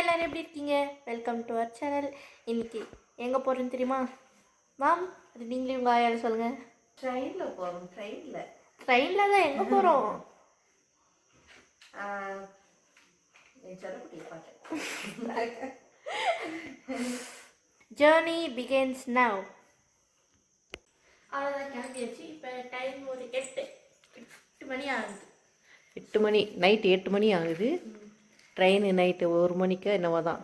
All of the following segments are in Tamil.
எல்லோரும் எப்படி இருக்கீங்க? வெல்கம் டு அவர் சேனல் இன்னைக்கு எங்கே போகிறேன்னு தெரியுமா? மேம் அது நீங்களே உங்கள் ஆயால் சொல்லுங்கள் ட்ரெயினில் போகிறோம் ட்ரெயினில் ட்ரெயினில் தான் எங்கே போகிறோம் ஜேர்னி பிகேன்ஸ் நவ் அவ்வளோதான் கிளம்பியாச்சு. இப்போ டைம் ஒரு எட்டு எட்டு மணி ஆகுது. எட்டு மணி நைட்டு எட்டு மணி ஆகுது. ட்ரெயின் நைட்டு ஒரு மணிக்கு என்னவோ தான்.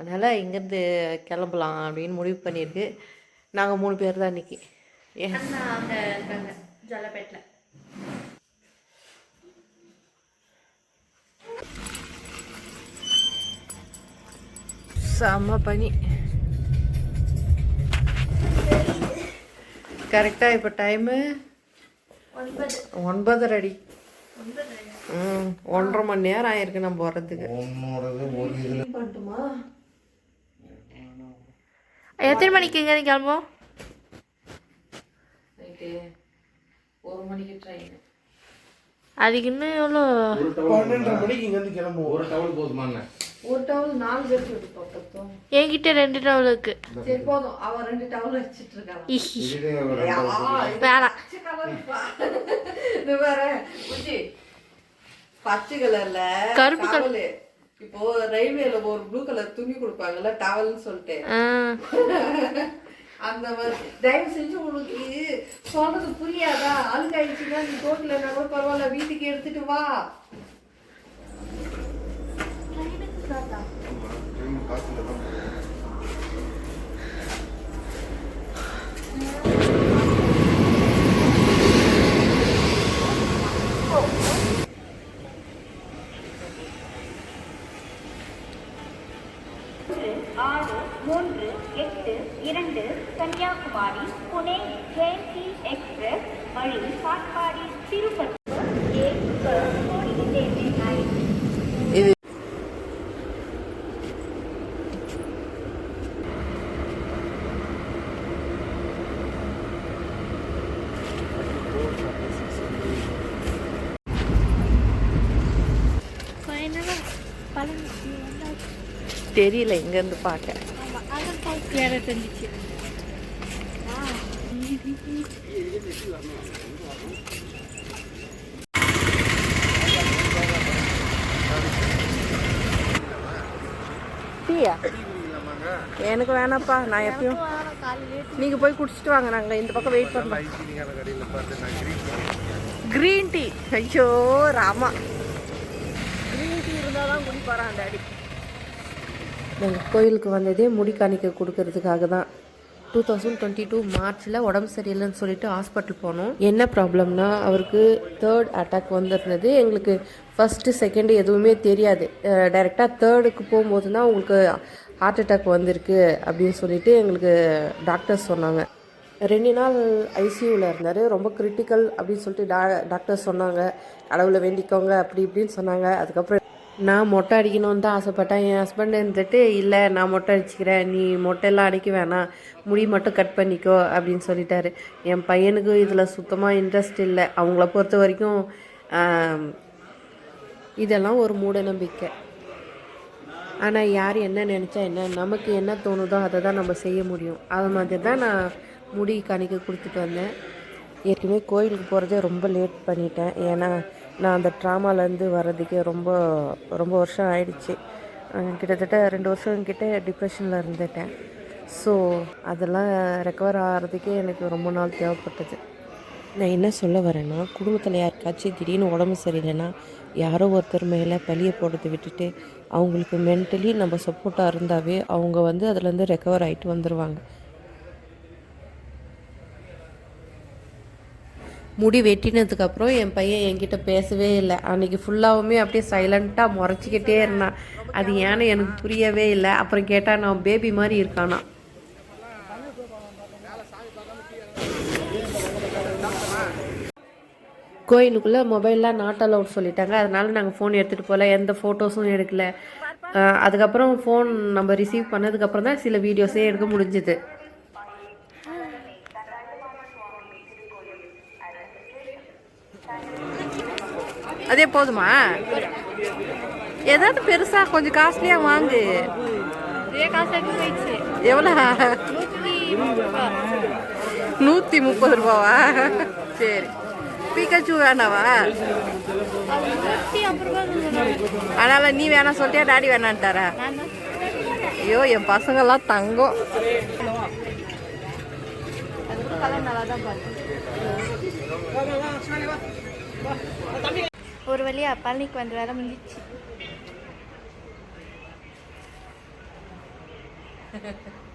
அதனால் இங்கேருந்து கிளம்பலாம் அப்படின்னு முடிவு பண்ணியிருக்கு. நாங்கள் மூணு பேர் தான் இன்றைக்கி ஜலப்பேட்டில் செம்ம பனி. கரெக்டாக இப்போ டைமு ஒன்பது. ஒன்பதரை அடி. ஒன்றரை மணி நேரம் ஆயிருக்கு நம்ம வர்றதுக்கு. எத்தனை மணிக்கு ஒரு மணிக்கு ட்ரெயின் அதுக்கு இன்னும் எவ்வளோ? பன்னெண்டரை மணிக்கு இங்க இருந்து கிளம்புவோம். ஒரு டவுன் போதுமாண்ணே ஒரு டவுல் நாலு எடுத்து பக்கத்தும் என்கிட்ட ரெண்டு டவுல் இருக்கு. சரி போதும். அவன் ரெண்டு டவுல் வச்சுட்டு இருக்கான் வேணாம். இது வேற. புஜி பச்சை கலர்ல கருப்பு கலர். இப்போ ரயில்வேல ஒரு ப்ளூ கலர் துணி கொடுப்பாங்கல்ல டவல்னு சொல்லிட்டு. அந்த மாதிரி. தயவு செஞ்சு உனக்கு சொல்றது புரியாதா? அழுக்காயிடுச்சுன்னா நீ தோட்டலன்னா கூட பரவாயில்ல வீட்டுக்கு எடுத்துட்டு வா காசுல தான் ஆறு மூன்று எட்டு இரண்டு கன்னியாகுமரி புனே ஜெயந்தி எக்ஸ்பிரஸ் வழி காட்பாடி திருப்பதி ஏ கோடி சென்னை இது ஃபைனலாக பழனிக்கு வந்தாச்சு தெரியல இங்கேருந்து பார்க்க. டீயா? எனக்கு வேணாப்பா நான் எப்பயும் நீங்க போய் குடிச்சிட்டு வாங்க நாங்க இந்த பக்கம் வெயிட் கிரீன் கிரீன் டீ ஐயோ ராமா. கிரீன் டீ இருந்தால் தான் குடிப்பாரான் டாடி நாங்கள் கோயிலுக்கு வந்ததே முடி காணிக்க கொடுக்கறதுக்காக தான். டூ தௌசண்ட் டுவெண்ட்டி டூ மார்ச்சில் உடம்பு சரியில்லைன்னு சொல்லிட்டு ஹாஸ்பிட்டல் போனோம். என்ன ப்ராப்ளம்னா அவருக்கு தேர்ட் அட்டாக் வந்திருந்தது. எங்களுக்கு ஃபஸ்ட்டு செகண்டு எதுவுமே தெரியாது. டைரெக்டாக தேர்டுக்கு போகும்போது தான் உங்களுக்கு ஹார்ட் அட்டாக் வந்திருக்கு அப்படின்னு சொல்லிட்டு எங்களுக்கு டாக்டர்ஸ் சொன்னாங்க. ரெண்டு நாள் ஐசியூவில் இருந்தார். ரொம்ப கிரிட்டிக்கல் அப்படின்னு சொல்லிட்டு டா டாக்டர் சொன்னாங்க. கடவுளை வேண்டிக்கோங்க அப்படி இப்படின்னு சொன்னாங்க. அதுக்கப்புறம் நான் மொட்டை அடிக்கணும்னு தான் ஆசைப்பட்டேன். என் ஹஸ்பண்ட் இருந்துட்டு இல்லை நான் மொட்டை அடிச்சுக்கிறேன். நீ மொட்டையெல்லாம் அடிக்க வேணாம். முடி மட்டும் கட் பண்ணிக்கோ அப்படின்னு சொல்லிட்டாரு. என் பையனுக்கு இதில் சுத்தமாக இன்ட்ரெஸ்ட் இல்லை. அவங்கள பொறுத்த வரைக்கும் இதெல்லாம் ஒரு மூட நம்பிக்கை ஆனால் யார் என்ன நினச்சா என்ன நமக்கு என்ன தோணுதோ அதை தான் நம்ம செய்ய முடியும். அது மாதிரி தான் நான் முடி கணிக்க கொடுத்துட்டு வந்தேன். ஏற்கனவே கோயிலுக்கு போகிறதே ரொம்ப லேட் பண்ணிட்டேன். ஏன்னா நான் அந்த ட்ராமாலேருந்து வர்றதுக்கே ரொம்ப ரொம்ப வருஷம் ஆயிடுச்சு. கிட்டத்தட்ட ரெண்டு வருஷம் கிட்டே டிப்ரெஷனில் இருந்துட்டேன். ஸோ அதெல்லாம் ரெக்கவர் ஆகிறதுக்கே எனக்கு ரொம்ப நாள் தேவைப்பட்டது. நான் என்ன சொல்ல வரேன்னா குடும்பத்தில் யாருக்காச்சும் திடீர்னு உடம்பு சரியில்லைன்னா யாரோ ஒருத்தர் மேலே பழியை போடுறதை விட்டுட்டு அவங்களுக்கு மென்டலி நம்ம சப்போர்ட்டாக இருந்தாவே அவங்க வந்து அதுலேருந்து ரெக்கவர் ஆகிட்டு வந்துடுவாங்க முடி வெட்டினதுக்கப்புறம் என் பையன் என்கிட்ட பேசவே இல்லை. அன்றைக்கி ஃபுல்லாகவுமே அப்படியே சைலண்ட்டாக முறைச்சிக்கிட்டே இருந்தான். அது ஏன்னு எனக்கு புரியவே இல்லை. அப்புறம் கேட்டால் நான் பேபி மாதிரி இருக்கானா? கோயிலுக்குள்ளே மொபைல்லாம் நாட் அலவுட் சொல்லிட்டாங்க. அதனால் நாங்கள் ஃபோன் எடுத்துகிட்டு போகல எந்த ஃபோட்டோஸும் எடுக்கல. அதுக்கப்புறம் ஃபோன் நம்ம ரிசீவ் பண்ணதுக்கப்புறம் தான் சில வீடியோஸே எடுக்க முடிஞ்சுது. அதே போதுமா? ஏதாவது பெருசா கொஞ்சம் காஸ்ட்லியா வாங்கு. எவ்வளோ? நூற்றி முப்பது ரூபாவா? சரி. பிகச்சு வேணாவா. அதனால நீ வேணாம் சொல்லிட்டியா டாடி வேணான்ட்டாரா ஐயோ என் பசங்கெல்லாம் தங்கம். நல்லா தான் பார்த்தேன் ஒரு வழியாக பழனிக்கு வந்து வேலை முடிஞ்சிச்சு Ha ha ha.